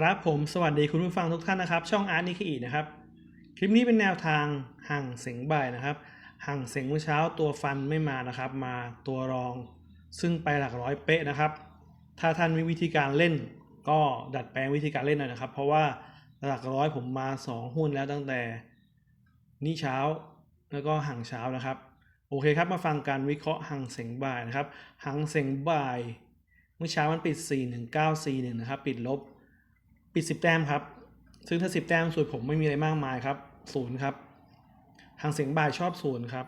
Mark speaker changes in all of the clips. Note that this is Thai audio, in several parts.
Speaker 1: ครับผมสวัสดีคุณผู้ฟังทุกท่านนะครับ ช่องอาร์ตนิคอีนะครับ คลิปนี้เป็นแนวทางห่างเสียงบ่ายนะครับ ห่างเสียงเมื่อเช้าตัวฟันไม่มานะครับ มาตัวรอง ซึ่งไปหลักร้อยเป๊ะนะครับ ถ้าท่านมีวิธีการเล่น ก็ดัดแปลงวิธีการเล่นหน่อยนะครับ เพราะว่าหลักร้อยผมมา 2 หุ้นแล้วตั้งแต่นี่เช้าแล้วก็ห่างเช้านะครับ โอเคครับมาฟังการวิเคราะห์ห่างเสียงบ่ายนะครับห่างเสียงบ่าย เมื่อเช้ามันปิด 41941นะครับปิดลบ ปิด10แต้มครับ ซึ่งถ้า10แต้มส่วนผมไม่มีอะไรมากมายครับศูนย์ครับ ทางเสียงบ่ายชอบศูนย์ครับ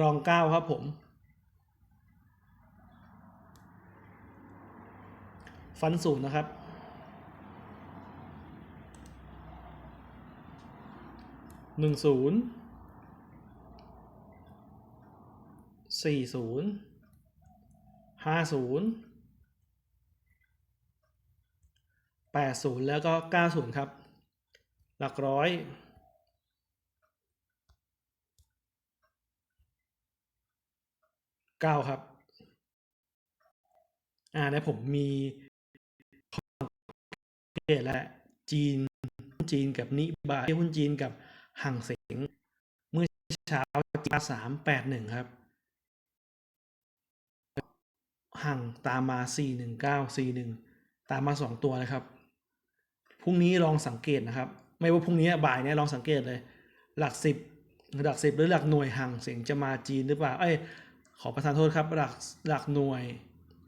Speaker 1: รองเก้าครับผม ฟันศูนย์นะครับ หนึ่งศูนย์สี่ศูนย์ห้าศูนย์ แปดศูนย์แล้วก็เก้าศูนย์ครับ หลักร้อย เก้าครับ อ่าในผมมีเกตและจีนหุ้นจีนกับนิบายหุ้นจีนกับห่างเสียงเมื่อเช้าจีนสามแปดหนึ่งครับห่างตามมาสี่หนึ่งเก้าสี่หนึ่งตามมาสองตัวนะครับ พรุ่งนี้ลองสังเกตนะครับ ไม่ว่าพรุ่งนี้บ่ายเนี่ยลองสังเกตเลย หลักสิบหลักสิบหรือหลักหน่วยห่างเสียงจะมาจีนหรือเปล่าเอ้ยขอประทานโทษครับหลักหลักหน่วย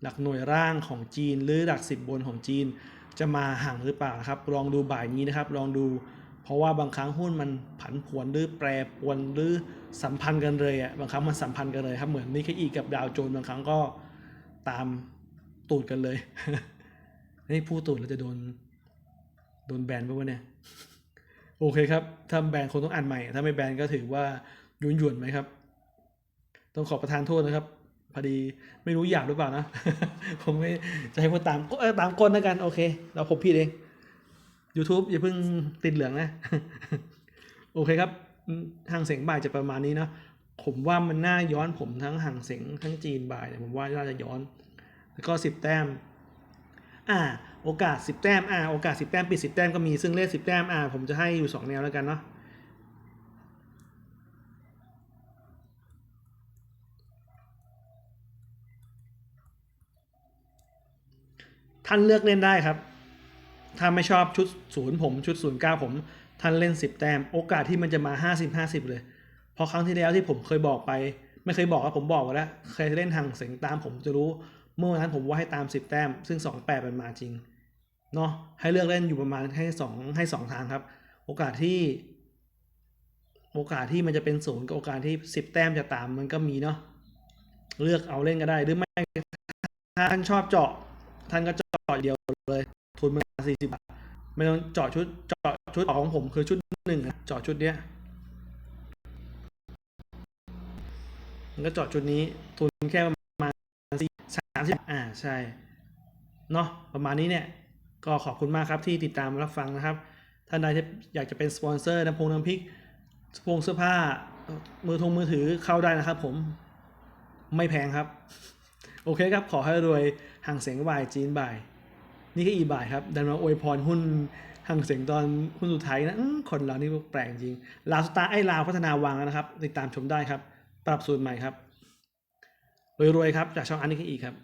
Speaker 1: หลักหน่วยร่างของจีน หรือหลักสิบบนของจีน จะมาห่างหรือเปล่าครับ ลองดูบ่ายนี้นะครับ ลองดูเพราะว่าบางครั้งหุ้นมันผันผวนหรือแปรปวนหรือสัมพันธ์กันเลยอะบางครั้งมันสัมพันธ์กันเลยครับเหมือนนิเคอีกับดาวโจนบางครั้งก็ตามตูดกันเลยนี่พูดตูดเราจะโดน โดนแบนไปวะเนี่ย โอเคครับ ถ้าแบนคงต้องอ่านใหม่ ถ้าไม่แบนก็ถือว่ายุ่นหยวนไหมครับ ต้องขอประทานโทษนะครับ พอดีไม่รู้อยากหรือเปล่านะ ผมไม่จะให้พูดตามตามก้นแล้วกัน โอเค เราผมผิดเอง YouTube อย่าเพิ่งติดเหลืองนะ โอเคครับห่างเสียงบ่ายจะประมาณนี้เนาะผมว่ามันน่าย้อนผมทั้งห่างเสียงทั้งจีนบ่ายเนี่ยผมว่าน่าจะย้อน แล้วก็สิบแต้ม อ่า โอกาสสิบแต้มอ่าโอกาสสิบแต้มปิดสิบแต้มก็มีซึ่งเลขสิบแต้มอ่าผมจะให้อยู่สองแนวแล้วกันเนาะท่านเลือกเล่นได้ครับ ถ้าไม่ชอบชุดศูนย์ผมชุดศูนย์เก้าผม ท่านเล่นสิบแต้ม โอกาสที่มันจะมาห้าสิบห้าสิบเลยเพราะครั้งที่แล้วที่ผมเคยบอกไป ไม่เคยบอกว่าผมบอกไว้แล้วเคยเล่นทางเสียงตามผมจะรู้ เมื่อวันนั้นผมว่าให้ตามสิบแต้ม ซึ่งสองแปดมันมาจริง เนาะให้เลือกเล่นอยู่ประมาณให้สองให้สองทางครับ โอกาสที่ โอกาสที่มันจะเป็นศูนย์กับโอกาสที่สิบแต้มจะตามมันก็มีเนาะเลือกเอาเล่นก็ได้หรือไม่ถ้าท่านชอบเจาะท่านก็เจาะเดียวเลย ทุนมาสี่สิบบาทไม่ต้องเจาะชุดเจาะชุดของผมคือชุดหนึ่งอะเจาะชุดเนี้ยมันก็เจาะชุดนี้ทุนแค่ประมาณสี่สามสิบอ่าใช่เนาะประมาณนี้เนี่ย ก็ขอบคุณมากครับที่ติดตามรับฟังนะครับ ท่านใดที่อยากจะเป็นสปอนเซอร์น้ำพงน้ำพริกพงเสื้อผ้า มือทงมือถือเข้าได้นะครับผมไม่แพงครับ โอเคครับ ขอให้รวยห่างเสียงบ่ายจีนบ่าย นี่ก็อีบ่ายครับ ดันมาอวยพรหุ้นห่างเสียงตอนหุ้นสุดท้ายนะคนเรานี่แปลกจริง ลาวสตาร์ไอ้ลาวพัฒนาวางนะครับ ติดตามชมได้ครับ ปรับสูตรใหม่ครับรวยๆครับ จากช่องอันนี้ก็อีกครับ